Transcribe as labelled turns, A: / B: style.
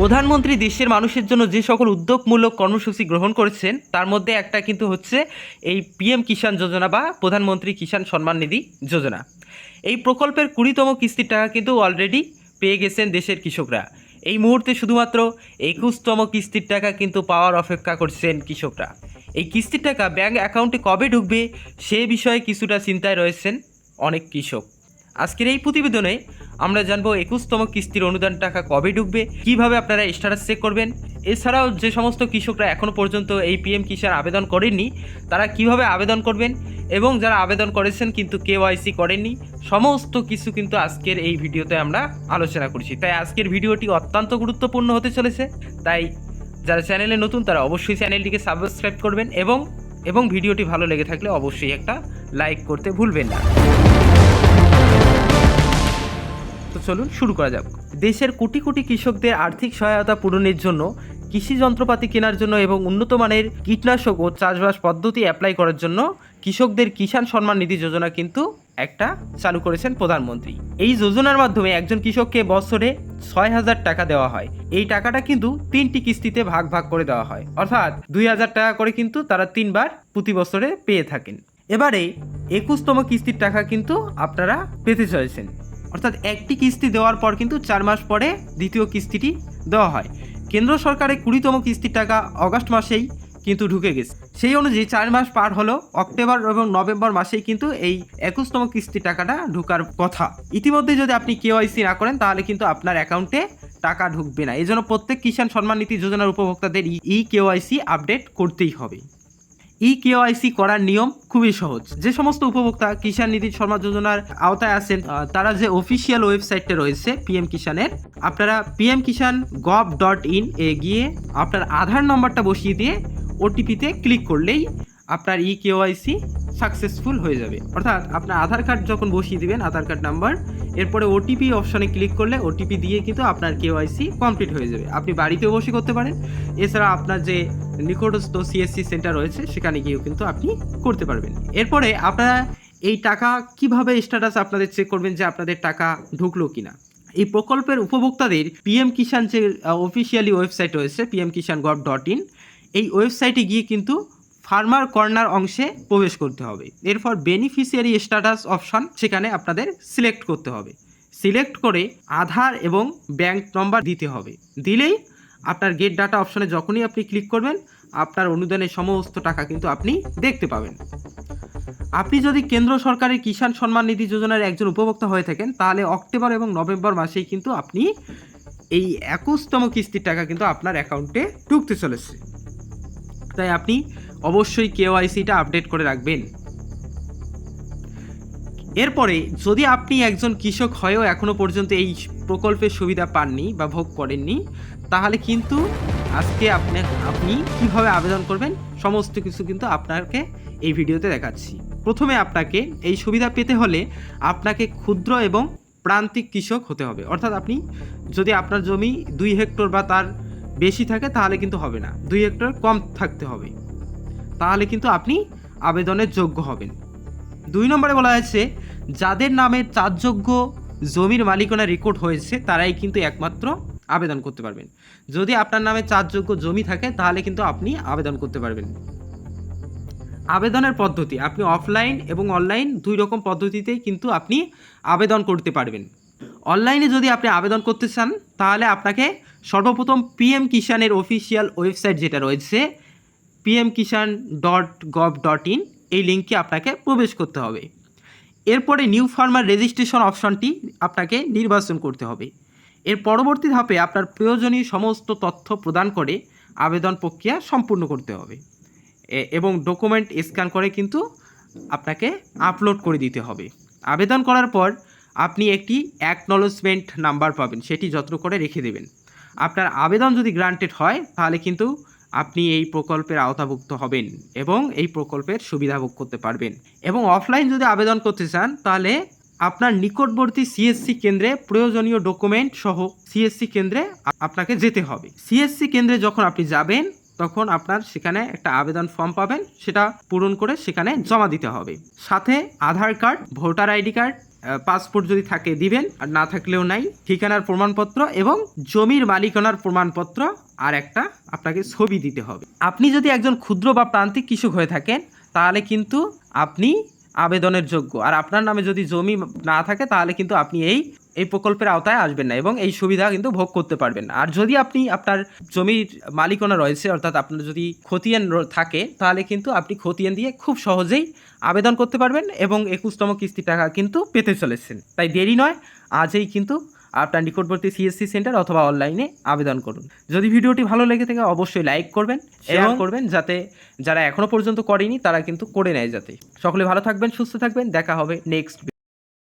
A: প্রধানমন্ত্রী দেশের মানুষের জন্য যে সকল উদ্যোগমূলক কর্মসূচি গ্রহণ করেছেন, তার মধ্যে একটা কিন্তু হচ্ছে এই পিএম কিষাণ যোজনা বা প্রধানমন্ত্রী কিষাণ সম্মান নিধি যোজনা। এই প্রকল্পের কুড়িতম কিস্তির টাকা কিন্তু অলরেডি পেয়ে গেছেন দেশের কৃষকরা। এই মুহূর্তে শুধুমাত্র একুশতম কিস্তির টাকা কিন্তু পাওয়ার অপেক্ষা করছেন কৃষকরা। এই কিস্তির টাকা ব্যাঙ্ক অ্যাকাউন্টে কবে ঢুকবে, সে বিষয়ে কিছুটা চিন্তায় রয়েছেন অনেক কৃষক। আজকের এই প্রতিবেদনে আমরা জানব একুশতম কিস্তির অনুদান টাকা কবে ঢুকবে কীভাবে আপনারা স্ট্যাটাস চেক করবেন। এছাড়াও যে সমস্ত কৃষকরা এখনও পর্যন্ত এই পিএম কিষার আবেদন করেননি, তারা কীভাবে আবেদন করবেন এবং যারা আবেদন করেছেন কিন্তু কেওয়াইসি করেননি, সমস্ত কিছু কিন্তু আজকের এই ভিডিওতে আমরা আলোচনা করছি। তাই আজকের ভিডিওটি অত্যন্ত গুরুত্বপূর্ণ হতে চলেছে। তাই যারা চ্যানেলে নতুন, তারা অবশ্যই চ্যানেলটিকে সাবস্ক্রাইব করবেন এবং এবং ভিডিওটি ভালো লেগে থাকলে অবশ্যই একটা লাইক করতে ভুলবেন না। চলুন শুরু করা যাক। দেশের কোটি কোটি কৃষকদের আর্থিক সহায়তা পূরণের জন্য কৃষি যন্ত্রপাতি কেনার জন্য এবং উন্নত মানের কীটনাশক ও চাষবাস পদ্ধতি অ্যাপ্লাই করার জন্য কৃষকদের কিষাণ সম্মান নিধি যোজনা কিন্তু একটা চালু করেছেন প্রধানমন্ত্রী। এই যোজনার মাধ্যমে একজন কৃষককে বছরে ছয় হাজার টাকা দেওয়া হয়। এই টাকাটা কিন্তু তিনটি কিস্তিতে ভাগ ভাগ করে দেওয়া হয়। অর্থাৎ দুই হাজার টাকা করে কিন্তু তারা তিনবার প্রতি বছরে পেয়ে থাকেন। এবারে একুশতম কিস্তির টাকা কিন্তু আপনারা পেতে চলেছেন। অর্থাৎ একটি কিস্তি দেওয়ার পর কিন্তু চার মাস পরে দ্বিতীয় কিস্তিটি দেওয়া হয়। কেন্দ্র সরকারের কুড়িতম কিস্তির টাকা অগস্ট মাসেই কিন্তু ঢুকে গেছে। সেই অনুযায়ী চার মাস পার হলো অক্টোবর এবং নভেম্বর মাসেই কিন্তু এই একুশতম কিস্তির টাকাটা ঢুকার কথা। ইতিমধ্যে যদি আপনি কেওয়াইসি না করেন, তাহলে কিন্তু আপনার অ্যাকাউন্টে টাকা ঢুকবে না। এই জন্য প্রত্যেক কিষাণ সম্মান নীতি যোজনার উপভোক্তাদের ই কেওয়াইসি আপডেট করতেই হবে। ই কেওয়াইসি করার নিয়ম খুবই সহজ। যে সমস্ত উপভোক্তা কিষাণ নিধি সম্মান যোজনার আওতায় আছেন তারা যে অফিসিয়াল ওয়েবসাইটটা রয়েছে পিএম কিষাণের আপনারা PM Kisan gov dot in এ গিয়ে আপনার আধার নম্বরটা বসিয়ে দিয়ে ওটিপিতে ক্লিক করলেই আপনার ই কেওয়াইসি সাকসেসফুল হয়ে যাবে। অর্থাৎ আপনার আধার কার্ড যখন বসিয়ে দিবেন, আধার কার্ড নাম্বার এরপরে ওটিপি অপশনে ক্লিক করলে ওটিপি দিয়ে কিন্তু আপনার কেওয়াইসি কমপ্লিট হয়ে যাবে। আপনি বাড়িতেও বসে করতে পারেন। এছাড়া আপনার যে নিকটস্থ সিএসসি সেন্টার রয়েছে, সেখানে গিয়েও কিন্তু আপনি করতে পারবেন। এরপরে আপনারা এই টাকা কীভাবে স্ট্যাটাস আপনাদের চেক করবেন যে আপনাদের টাকা ঢুকলো কিনা? এই প্রকল্পের উপভোক্তাদের পিএম কিষাণ যে অফিসিয়ালি ওয়েবসাইট রয়েছে PM Kisan gov dot in এই ওয়েবসাইটে গিয়ে কিন্তু ফার্মার কর্নার অংশে প্রবেশ করতে হবে। এরপর বেনিফিশিয়ারি স্ট্যাটাস অপশন সেখানে আপনাদের সিলেক্ট করতে হবে। সিলেক্ট করে আধার এবং ব্যাংক নম্বর দিতে হবে। দিলেই আপনার গেট ডাটা অপশনে যখনই আপনি ক্লিক করবেন, আপনার অনুদানের সমস্ত টাকা কিন্তু আপনি দেখতে পাবেন। আপনি যদি কেন্দ্র সরকারের কিষাণ সম্মান নিধি যোজনার একজন উপভোক্তা হয়ে থাকেন, তাহলে অক্টোবর এবং নভেম্বর মাসেই কিন্তু আপনি এই একুশতম কিস্তির টাকা কিন্তু আপনার অ্যাকাউন্টে ঢুকতে চলেছে। তাই আপনি অবশ্যই কেওয়াইসিটা আপডেট করে রাখবেন। এরপরে, যদি আপনি একজন কৃষক হয়েও এখনও পর্যন্ত এই প্রকল্পের সুবিধা পাননি বা ভোগ করেননি, তাহলে কিন্তু আজকে আপনি আপনি কীভাবে আবেদন করবেন, সমস্ত কিছু কিন্তু আপনাকে এই ভিডিওতে দেখাচ্ছি। প্রথমে আপনাকে এই সুবিধা পেতে হলে আপনাকে ক্ষুদ্র এবং প্রান্তিক কৃষক হতে হবে। অর্থাৎ আপনি যদি আপনার জমি দুই হেক্টর বা তার বেশি থাকে, তাহলে কিন্তু হবে না। দুই হেক্টর কম থাকতে হবে। তাহলে কিন্তু আপনি আবেদনের যোগ্য হবেন। দুই নম্বরে বলা হয়েছে, যাদের নামে চারযোগ্য জমির মালিকানা রেকর্ড হয়েছে, তারাই কিন্তু একমাত্র আবেদন করতে পারবেন। যদি আপনার নামে চারযোগ্য জমি থাকে, তাহলে কিন্তু আপনি আবেদন করতে পারবেন। আবেদনের পদ্ধতি, আপনি অফলাইন এবং অনলাইন দুই রকম পদ্ধতিতেই কিন্তু আপনি আবেদন করতে পারবেন। অনলাইনে যদি আপনি আবেদন করতে চান, তাহলে আপনাকে সর্বপ্রথম পিএম কিষানের অফিসিয়াল ওয়েবসাইট যেটা রয়েছে PM Kisan dot gov dot in এই লিঙ্কে আপনাকে প্রবেশ করতে হবে। এরপরে নিউ ফার্মার রেজিস্ট্রেশন অপশনটি আপনাকে নির্বাচন করতে হবে। এর পরবর্তী ধাপে আপনার প্রয়োজনীয় সমস্ত তথ্য প্রদান করে আবেদন প্রক্রিয়া সম্পূর্ণ করতে হবে। এবং ডকুমেন্ট স্ক্যান করে কিন্তু আপনাকে আপলোড করে দিতে হবে। আবেদন করার পর আপনি একটি অ্যাকনলেজমেন্ট নাম্বার পাবেন, সেটি যত্ন করে রেখে দেবেন। আপনার আবেদন যদি গ্রান্টেড হয়, তাহলে কিন্তু আপনি এই প্রকল্পের আওতাভুক্ত হবেন এবং এই প্রকল্পের সুবিধা ভোগ করতে পারবেন। এবং অফলাইন যদি আবেদন করতে চান, তাহলে আপনার নিকটবর্তী সিএসসি কেন্দ্রে প্রয়োজনীয় ডকুমেন্ট সহ সিএসসি কেন্দ্রে আপনাকে যেতে হবে। সিএসসি কেন্দ্রে যখন আপনি যাবেন, তখন আপনার সেখানে একটা আবেদন ফর্ম পাবেন। সেটা পূরণ করে সেখানে জমা দিতে হবে। সাথে Aadhaar card, voter ID card passport যদি থাকে দিবেন, আর না থাকলেও নাই, ঠিকানার প্রমাণপত্র এবং জমির মালিকানার প্রমাণপত্র আর একটা আপনাকে ছবি দিতে হবে। আপনি যদি একজন ক্ষুদ্র বা প্রান্তিক কৃষক হয়ে থাকেন, তাহলে কিন্তু আপনি আবেদনের যোগ্য। আর আপনার নামে যদি জমি না থাকে, তাহলে কিন্তু আপনি এই এই প্রকল্পের আওতায় আসবেন না এবং এই সুবিধা কিন্তু ভোগ করতে পারবেন না। আর যদি আপনি আপনার জমির মালিকানা রয়েছে অর্থাৎ আপনার যদি খতিয়ান থাকে তাহলে কিন্তু আপনি খতিয়ান দিয়ে খুব সহজেই আবেদন করতে পারবেন এবং একুশতম কিস্তি টাকা কিন্তু পেতে চলেছেন। তাই দেরি নয় আজই কিন্তু আপনার নিকটবর্তী সিএসসি সেন্টার অথবা অনলাইনে আবেদন করুন। যদি ভিডিওটি ভালো লেগে থাকে অবশ্যই লাইক করবেন শেয়ার করবেন যাতে যারা এখনও পর্যন্ত করেনি তারা কিন্তু করে নেয় যাতে। সকলে ভালো থাকবেন সুস্থ থাকবেন দেখা হবে নেক্সট